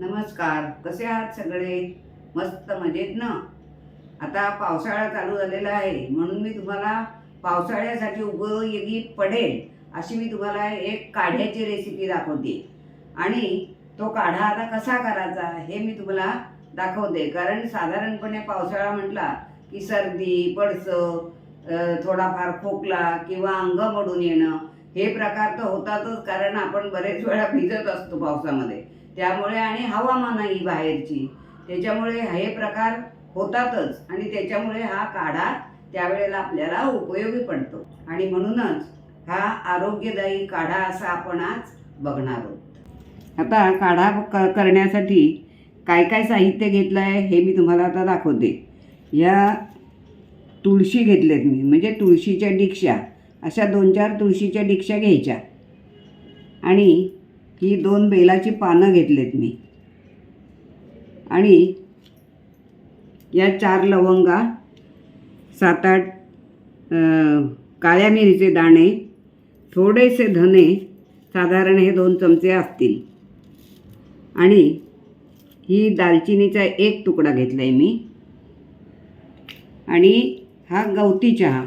नमस्कार कसे आहात सगळे? मस्त मजेत ना? आता पावसाळा चालू झालेला आहे म्हणून मी तुम्हाला पावसाळ्यासाठी उपयोगी पडेल अशी मी तुम्हाला एक काढ्याची रेसिपी दाखवते. आणि तो काढा आता कसा करायचा हे मी तुम्हाला दाखवते. कारण साधारणपणे पावसाळा म्हटला की सर्दी पडसं थोडाफार खोकला किंवा अंग मोडून येणं हे प्रकार तर होतातच कारण आपण बरेच वेळा भिजत असतो पावसामध्ये. त्यामुळे आणि हवामानही बाहेरची. त्याच्यामुळे हे प्रकार होतातच आणि त्याच्यामुळे हा काढा त्यावेळेला आपल्याला उपयोगी पडतो. आणि म्हणूनच हा आरोग्यदायी काढा असा आपण आज बघणार आहोत. आता काढा क करण्यासाठी काय काय साहित्य घेतलं आहे हे मी तुम्हाला आता दाखवते. या तुळशी घेतल्यात मी म्हणजे तुळशीच्या डिक्षा अशा दोन चार तुळशीच्या डिक्षा घ्यायच्या. आणि ही दोन बेलाची पानं घेतलेत मी. आणि या चार लवंगा सात आठ काळ्या मिरीचे दाणे थोडेसे धने साधारण हे दोन चमचे असतील. आणि ही दालचिनीचा एक तुकडा घेतला आहे मी. आणि हा गवती चहा.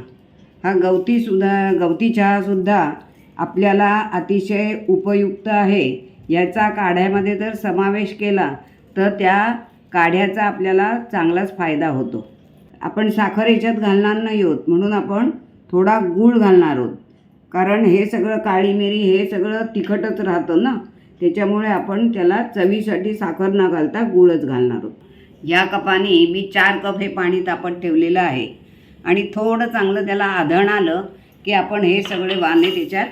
हा गवतीसुद्धा गवती चहासुद्धा आपल्याला अतिशय उपयुक्त आहे. याचा काढ्यामध्ये जर समावेश केला तर त्या काढ्याचा आपल्याला चांगलाच फायदा होतो. आपण साखर याच्यात घालणार नाही आहोत म्हणून आपण थोडा गूळ घालणार आहोत. कारण हे सगळं काळी मिरी हे सगळं तिखटच राहतं ना? त्याच्यामुळे आपण त्याला चवीसाठी साखर न घालता गूळच घालणार आहोत. या कपाने मी चार कप हे पाणी तापत ठेवलेलं आहे. आणि थोडं चांगलं त्याला आधण आलं की आपण हे सगळे वाणे त्याच्यात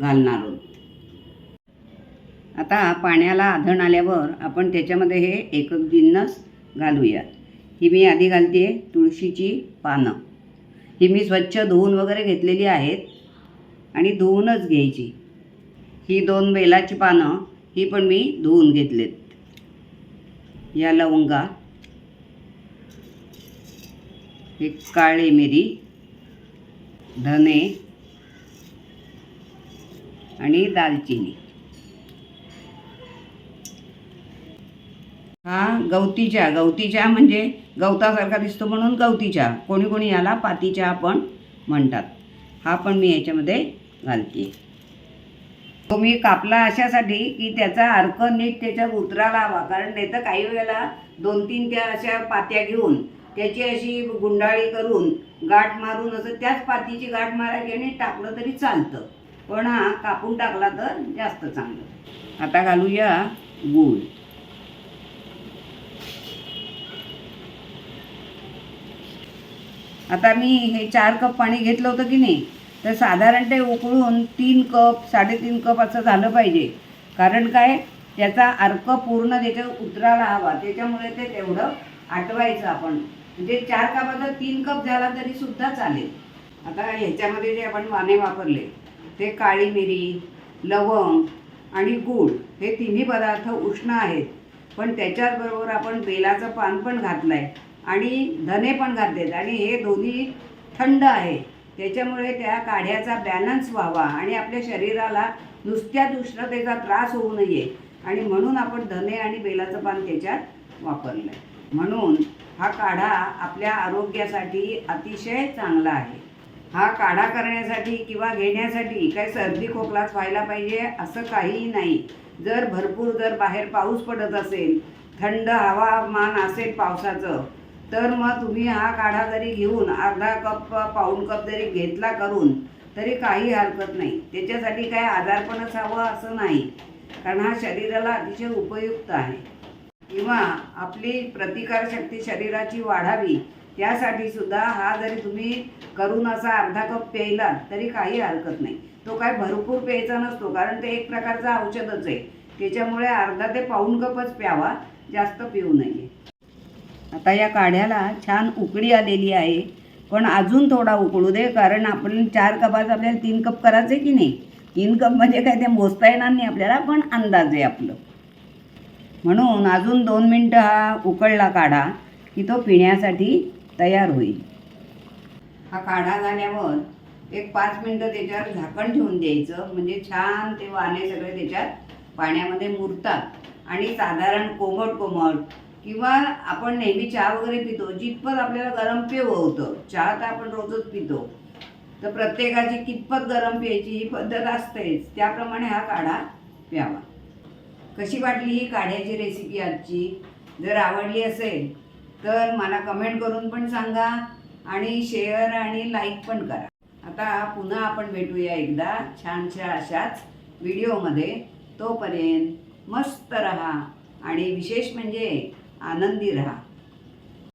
घालणार आहोत. आता पाण्याला आधण आल्यावर आपण त्याच्यामध्ये हे एकक जिन्नस घालूयात. ही मी आधी घालते तुळशीची पानं. ही मी स्वच्छ धुवून वगैरे घेतलेली आहेत आणि धुवूनच घ्यायची. ही दोन बेलाची पानं ही पण मी धुवून घेतलेत. या लवंगा हे काळी मिरी धने आणि दालचिनी. हा गवती चहा. गवती चहा म्हणजे गवतासारखा दिसतो म्हणून गवती चहा. कोणी कोणी याला पाती चहा पण म्हणतात. हा पण मी याच्यामध्ये घालते. तो मी कापला अशासाठी की त्याचा अर्क नीट त्याच्यात उतरायला हवा कारण नाही तर काही वेळेला दोन तीन त्या अशा पात्या घेऊन त्याची अशी गुंडाळी करून गाठ मारून असं त्याच पातीची गाठ मारायची आणि टाकलं तरी चालतं. पण हा कापून टाकला तर जास्त चांगलं. आता घालूया गूळ. आता मी हे चार कप पाणी घेतलं होतं की नाही तर साधारण ते उकळून तीन कप साडेतीन कप असं झालं पाहिजे. कारण काय त्याचा अर्क पूर्ण त्याच्या उतरायला हवा त्याच्यामुळे ते तेवढं आटवायचं आपण. म्हणजे चार कपाचा तीन कप झाला तरी सुद्धा चालेल. आता ह्याच्यामध्ये जे आपण वाणे वापरले ते काळी मिरी लवंग आणि गूळ हे तिन्ही पदार्थ उष्ण आहेत. पण त्याच्याचबरोबर आपण बेलाचं पान पण घातलं आहे आणि धने पण घातलेत आणि हे दोन्ही थंड आहे. त्याच्यामुळे त्या काढ्याचा बॅलन्स व्हावा आणि आपल्या शरीराला नुसत्याच उष्णतेचा त्रास होऊ नये. आणि म्हणून आपण धने आणि बेलाचं पान त्याच्यात वापरलं आहे म्हणून हा काढा आपल्या आरोग्यासाठी अतिशय चांगला आहे. हा काढा करण्यासाठी किंवा घेण्यासाठी काय सर्दी खोकलाच व्हायला पाहिजे असं काहीही नाही. जर भरपूर जर बाहेर पाऊस पडत असेल थंड हवामान असेल पावसाचं तर मग तुम्ही हा काढा जरी घेऊन अर्धा कप पाऊण कप जरी घेतला करून तरी काही हरकत नाही. त्याच्यासाठी काय आजारपणच हवं असं नाही. कारण हा शरीराला अतिशय उपयुक्त आहे. किंवा आपली प्रतिकारशक्ती शरीराची वाढावी त्यासाठी सुद्धा हा जरी तुम्ही करून असा अर्धा कप प्यायलात तरी काही हरकत नाही. तो काय भरपूर प्यायचा नसतो कारण ते एक प्रकारचं औषधच आहे. त्याच्यामुळे अर्धा ते पाऊण कपच प्यावा जास्त पिऊ नये. आता या काढ्याला छान उकडी आलेली आहे. पण अजून थोडा उकळू दे कारण आपण चार कपाचं आपल्याला तीन कप करायचं आहे की नाही? तीन कप म्हणजे काय ते मोजता येणार नाही आपल्याला पण अंदाज आहे आपलं. म्हणून अजून दोन मिनटं हा उकळला काढा की तो पिण्यासाठी तयार होईल. हा काढा झाल्यावर एक पाच मिनटं त्याच्यावर झाकण ठेवून द्यायचं. म्हणजे छान ते वाणे सगळे त्याच्यात पाण्यामध्ये मुरतात. आणि साधारण कोमट कोमट किंवा आपण नेहमी चहा वगैरे पितो. जितपत आपल्याला गरम पेव होतं चहा तर आपण रोजच पितो. तर प्रत्येकाची कितपत गरम प्यायची ही पद्धत असतेच. त्याप्रमाणे हा काढा प्यावा. कशी वाटली ही काढ्याची रेसिपी आजची? जर आवडली असेल तर मला कमेंट करून पण सांगा आणि शेअर आणि लाईक पण करा. आता पुन्हा आपण भेटूया एकदा छानशा अशाच व्हिडिओमध्ये तोपर्यंत मस्त रहा आणि विशेष म्हणजे आनंदी रहा.